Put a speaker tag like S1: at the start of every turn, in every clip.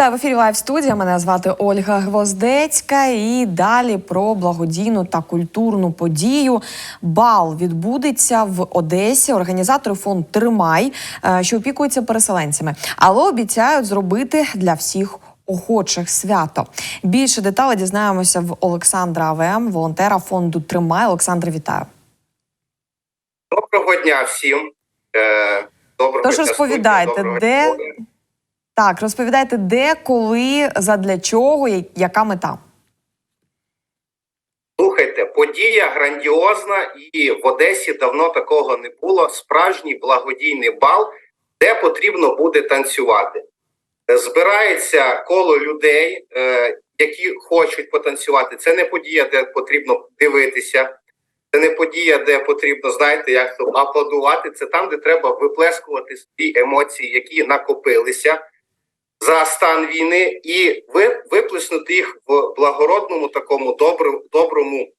S1: Вітаю в ефірі Лайв студія. Мене звати Ольга Гвоздецька. І далі про благодійну та культурну подію. Бал відбудеться в Одесі. Організатори фонд Тримай, е, що опікується переселенцями, але обіцяють зробити для всіх. Охочих свято більше деталей дізнаємося в Олександра АВМ, волонтера фонду Тримай. Олександр, вітаю.
S2: Доброго дня всім. Е, Доброго
S1: Тож
S2: дня,
S1: розповідайте,
S2: доброго
S1: де-
S2: дня.
S1: Так, розповідайте, де, коли, задля чого, яка мета?
S2: Слухайте, подія грандіозна, і в Одесі давно такого не було. Справжній благодійний бал, де потрібно буде танцювати. Збирається коло людей, е, які хочуть потанцювати. Це не подія, де потрібно дивитися. Це не подія, де потрібно, знаєте, як то аплодувати. Це там, де треба виплескувати свої емоції, які накопилися за стан війни, і ви, виплеснути їх в благородному такому доброму, доброму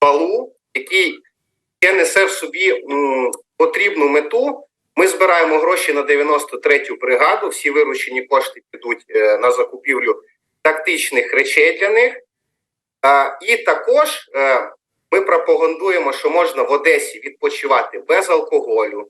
S2: балу, який несе в собі потрібну мету. Ми збираємо гроші на 93-ю бригаду. Всі виручені кошти підуть е, на закупівлю тактичних речей для них. І також е, ми пропагандуємо, що можна в Одесі відпочивати без алкоголю,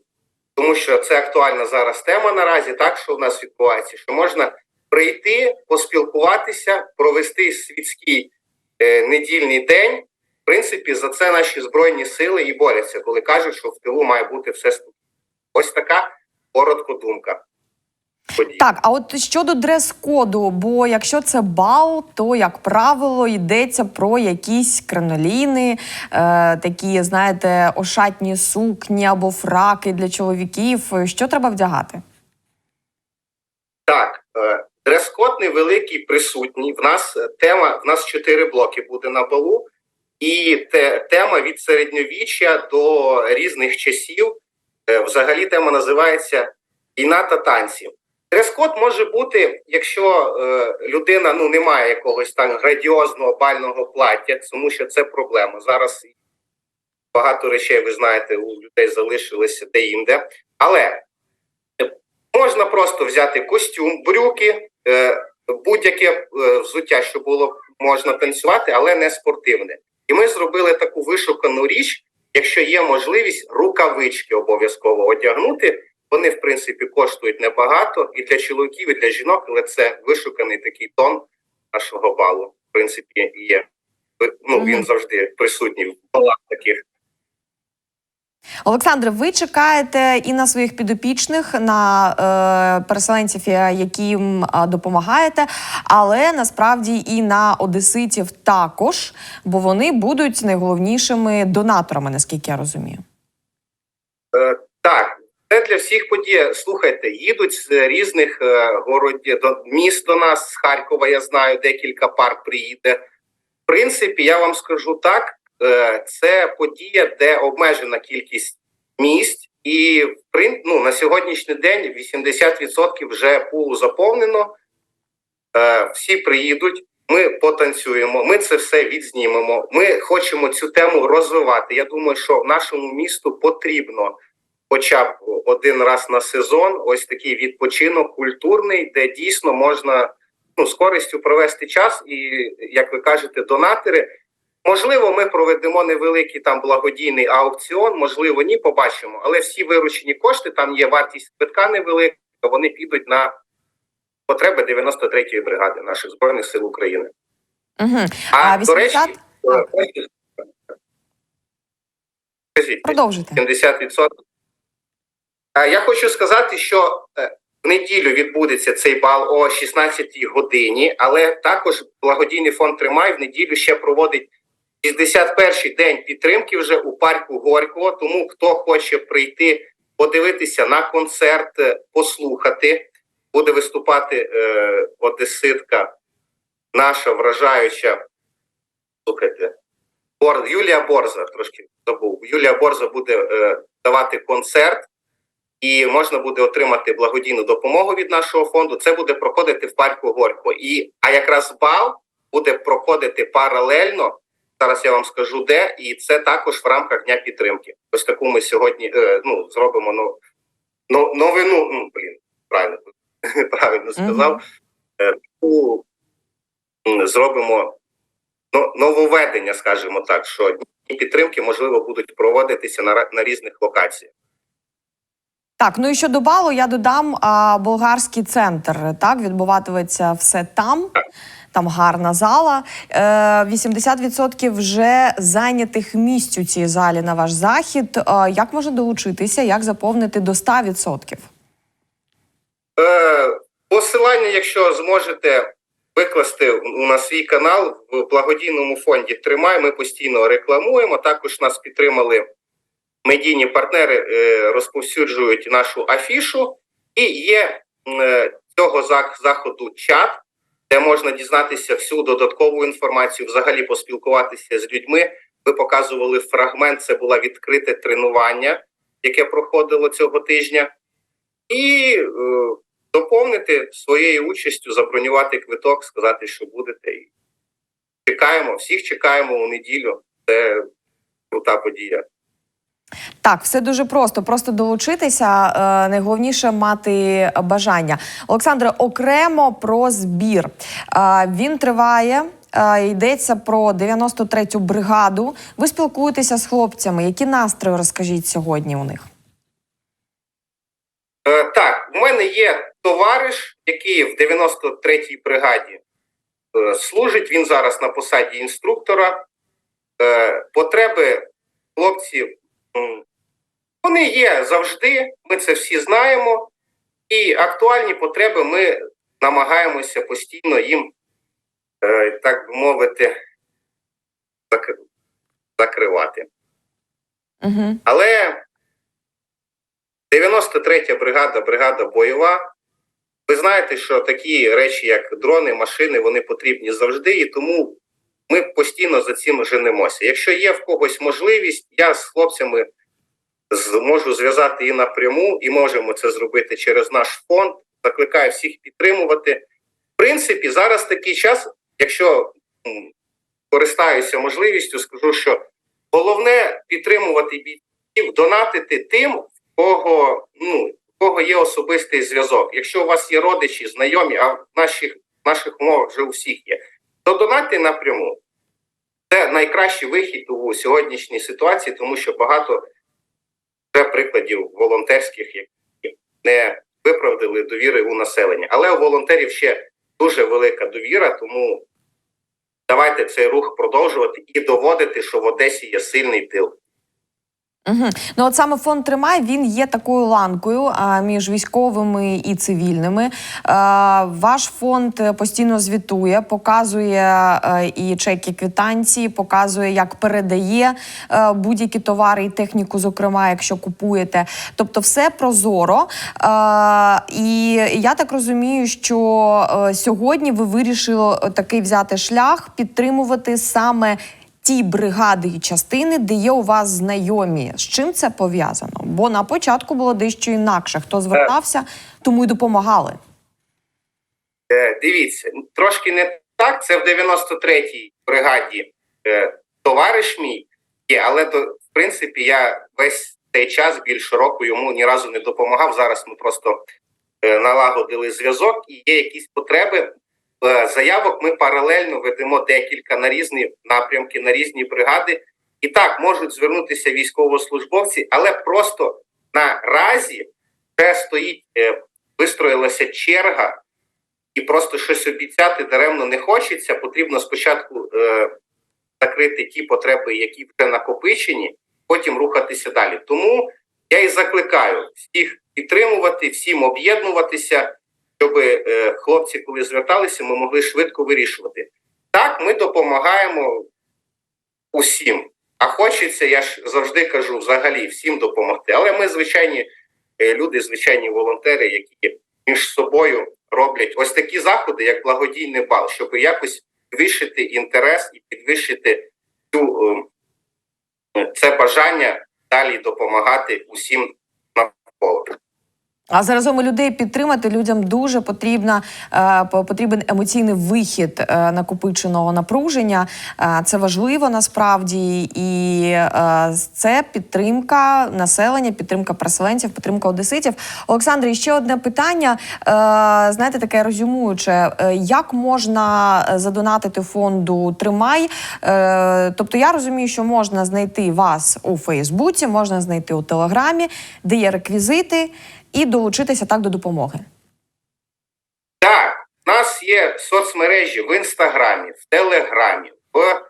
S2: тому що це актуальна зараз тема наразі, так що в нас відбувається, що можна прийти, поспілкуватися, провести світський е, недільний день. В принципі, за це наші збройні сили і борються, коли кажуть, що в тилу має бути все спокійно. Ось така коротко думка. Подій.
S1: Так, а от щодо дрес-коду, бо якщо це бал, то як правило йдеться про якісь краноліни, е, такі, знаєте, ошатні сукні або фраки для чоловіків. Що треба вдягати?
S2: Так, е, дрес-код невеликий, присутній. В нас е, тема, в нас чотири блоки буде на балу, і те, тема від середньовіччя до різних часів. Е, Взагалі тема називається Війна та танці. Дрес-код може бути, якщо е, людина ну не має якогось там градіозного бального плаття, тому що це проблема. Зараз багато речей, ви знаєте, у людей залишилися де-інде. Але Можна просто взяти костюм, брюки, е, будь-яке е, взуття, що було можна танцювати, але не спортивне. І ми зробили таку вишукану річ, якщо є можливість, рукавички обов'язково одягнути. Вони, в принципі, коштують небагато і для чоловіків, і для жінок, але це вишуканий такий тон нашого балу. В принципі, є. Ну, він завжди присутній в балах таких.
S1: Олександре, ви чекаєте і на своїх підопічних, на е, переселенців, е, яким е, допомагаєте, але насправді і на одеситів також, бо вони будуть найголовнішими донаторами, наскільки я розумію.
S2: Е, це для всіх подій. Слухайте, їдуть з різних е, городів до міст до нас з Харкова. Я знаю, декілька пар приїде. В принципі, я вам скажу так: е, це подія, де обмежена кількість місць, і ну, на сьогоднішній день 80% вже пулу заповнено. Е, Всі приїдуть. Ми потанцюємо, ми це все відзнімемо. Ми хочемо цю тему розвивати. Я думаю, що нашому місту потрібно хоча б один раз на сезон ось такий відпочинок культурний, де дійсно можна ну, з користю провести час. І, як ви кажете, донатори. Можливо, ми проведемо невеликий там благодійний аукціон, можливо, ні, побачимо. Але всі виручені кошти, там є вартість квитка невелика, вони підуть на потреби 93-ї бригади наших збройних сил України.
S1: Угу.
S2: А,
S1: А
S2: до речі,
S1: 80?
S2: е, Скажіть,
S1: Продовжуйте.
S2: 70%. А Я хочу сказати, що е, в неділю відбудеться цей бал о 16-й годині, але також благодійний фонд Тримай в неділю ще проводить 61-й день підтримки вже у парку Горького. Тому хто хоче прийти, подивитися на концерт, е, послухати, буде виступати е, одеситка, наша вражаюча. Слухайте, Бор, Юлія Борза, трошки забув. Юлія Борза буде е, давати концерт, і можна буде отримати благодійну допомогу від нашого фонду. Це буде проходити в парку Горько. І а якраз бал буде проходити паралельно. Зараз я вам скажу де, і це також в рамках дня підтримки. Ось таку ми сьогодні е, ну зробимо ну, ну, новину. Ну блін, правильно правильно сказав. Е, зробимо ну, нововведення, скажімо так, що дні підтримки можливо будуть проводитися на, на різних локаціях.
S1: Так, ну і щодо балу, я додам а, болгарський центр. Так, відбуватиметься все там. Там гарна зала. Е, 80% вже зайнятих місць у цій залі на ваш захід. Е, як можна долучитися? Як заповнити до 100%?
S2: Е, посилання, якщо зможете викласти на свій канал в благодійному фонді Тримай. Ми постійно рекламуємо. Також нас підтримали медійні партнери, е, розповсюджують нашу афішу. І є е, цього заходу чат, де можна дізнатися всю додаткову інформацію, взагалі поспілкуватися з людьми. Ви показували фрагмент. Це було відкрите тренування, яке проходило цього тижня. І е, доповнити своєю участю, забронювати квиток, сказати, що будете. Чекаємо, всіх чекаємо у неділю. Це крута подія.
S1: Так, все дуже просто. Просто долучитися. е, Найголовніше мати бажання. Олександре, окремо про збір. Е, Він триває. е, Йдеться про 93-ю бригаду. Ви спілкуєтеся з хлопцями. Які настрої розкажіть сьогодні у них?
S2: Так, у мене є товариш, який в 93-й бригаді служить. Він зараз на посаді інструктора. Потреби хлопців вони є завжди. Ми це всі знаємо. І актуальні потреби ми намагаємося постійно їм, е, так би мовити, закривати.
S1: Угу.
S2: Але 93-я бригада, бригада бойова. Ви знаєте, що такі речі, як дрони, машини, вони потрібні завжди, і тому ми постійно за цим женемося. Якщо є в когось можливість, я з хлопцями зможу зв'язати і напряму, і можемо це зробити через наш фонд. Закликаю всіх підтримувати. В принципі, зараз такий час, якщо користаюся можливістю, скажу, що головне підтримувати бійців, донатити тим, в кого ну кого є особистий зв'язок. Якщо у вас є родичі, знайомі, а в наших в наших умовах вже у всіх є, то донатьте напряму. Це найкращий вихід у сьогоднішній ситуації, тому що багато вже прикладів волонтерських, які не виправдали довіри у населення. Але у волонтерів ще дуже велика довіра, тому давайте цей рух продовжувати і доводити, що в Одесі є сильний тил.
S1: Угу. Ну от саме фонд тримай він є такою ланкою а, між військовими і цивільними. А, ваш фонд постійно звітує, показує е, і чеки квитанції, показує, як передає будь-які товари і техніку, зокрема, якщо купуєте. Тобто, все прозоро. А, і я так розумію, що е, сьогодні ви вирішили такий взяти шлях, підтримувати саме ті бригади і частини, де є у вас знайомі. З чим це пов'язано? Бо на початку було дещо інакше. Хто звертався, тому й допомагали.
S2: Е, дивіться, трошки не так. Це в 93-й бригаді е, товариш мій є, але то, в принципі, я весь цей час більше року йому ні разу не допомагав. Зараз ми просто е, налагодили зв'язок і є якісь потреби. Е, заявок ми паралельно ведемо декілька на різні напрямки, на різні бригади. І так можуть звернутися військовослужбовці, але просто наразі вже стоїть, е, вистроїлася черга і просто щось обіцяти даремно не хочеться. Потрібно спочатку е, закрити ті потреби, які вже накопичені, потім рухатися далі. Тому я і закликаю всіх підтримувати, всім об'єднуватися, щоб е, хлопці, коли зверталися, ми могли швидко вирішувати. Так, ми допомагаємо усім. А хочеться, я ж завжди кажу, взагалі всім допомогти. Але ми звичайні е, люди, звичайні волонтери, які між собою роблять ось такі заходи, як благодійний бал, щоб якось підвищити інтерес і підвищити цю е, це бажання далі допомагати усім навколо.
S1: А заразом людей підтримати людям дуже потрібна е, потрібен емоційний вихід е, накопиченого напруження. Е, це важливо насправді, і це підтримка населення, підтримка переселенців, підтримка одеситів. Олександр, і ще одне питання. Знаєте, таке резюмуюче: як можна задонатити фонду Тримай? Тобто я розумію, що можна знайти вас у Фейсбуці, можна знайти у Телеграмі, де є реквізити і долучитися так до допомоги.
S2: Так, у нас є соцмережі в інстаграмі, в Телеграмі, в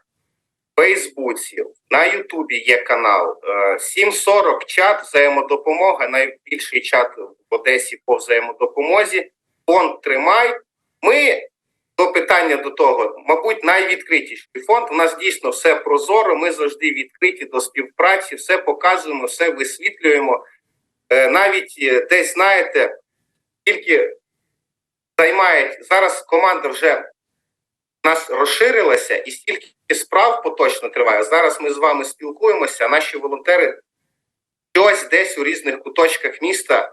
S2: Фейсбуці, на Ютубі є канал. Е, 740 чат взаємодопомога, найбільший чат в Одесі по взаємодопомозі. Фонд тримай. Ми до питання до того, мабуть, найвідкритіший фонд. У нас дійсно все прозоро. Ми завжди відкриті до співпраці, все показуємо, все висвітлюємо. Е, Навіть е, десь знаєте, тільки займають зараз. Команда вже нас розширилася, і стільки справ поточно триває. Зараз ми з вами спілкуємося. Наші волонтери щось десь у різних куточках міста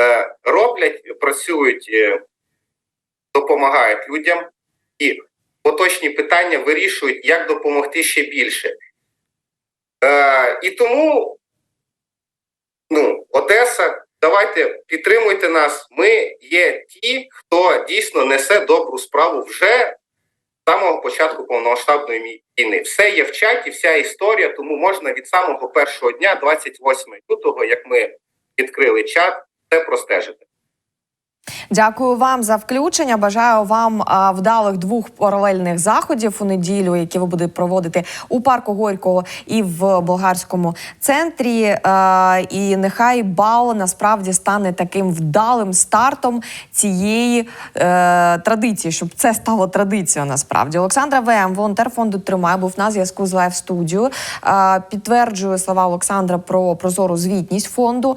S2: е, роблять, працюють, допомагають людям і поточні питання вирішують, як допомогти ще більше. І тому ну, Одеса, давайте підтримуйте нас. Ми є ті, хто дійсно несе добру справу вже з самого початку повномасштабної війни. Все є в чаті, вся історія, тому можна від самого першого дня, 28 лютого, як ми відкрили чат, це простежити.
S1: Дякую вам за включення. Бажаю вам вдалих двох паралельних заходів у неділю, які ви будете проводити у парку Горького і в болгарському центрі. І нехай бал насправді стане таким вдалим стартом цієї е, традиції, щоб це стало традицією. Насправді Олександра ВМ, волонтер фонду Тримай, був на зв'язку з лайв студією. Е, підтверджую слова Олександра про прозору звітність фонду,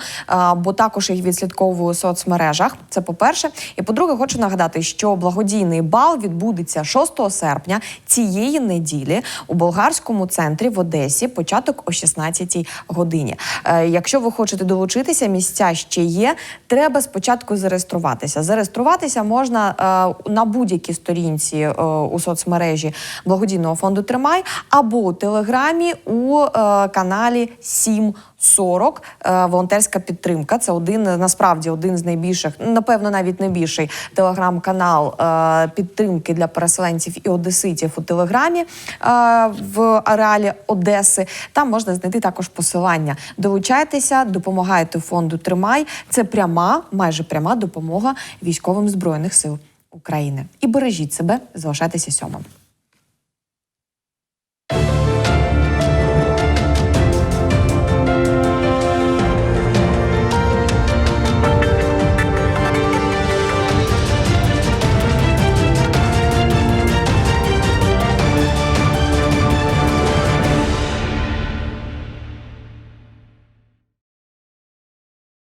S1: бо також їх відслідковую у соцмережах. Це по перше, і по-друге, хочу нагадати, що благодійний бал відбудеться 6 серпня цієї неділі у болгарському центрі в Одесі. Початок о 16-й годині. Е, якщо ви хочете долучитися, місця ще є. Треба спочатку зареєструватися. Зареєструватися можна е, на будь-якій сторінці е, у соцмережі благодійного фонду Тримай або у телеграмі у каналі Сім. 40 е, волонтерська підтримка. Це один насправді один з найбільших, напевно, навіть найбільший телеграм-канал е, підтримки для переселенців і одеситів у телеграмі е, в ареалі Одеси. Там можна знайти також посилання. Долучайтеся, допомагайте фонду. Тримай це пряма, майже пряма допомога військовим збройних сил України. І бережіть себе, залишайтеся сьомим.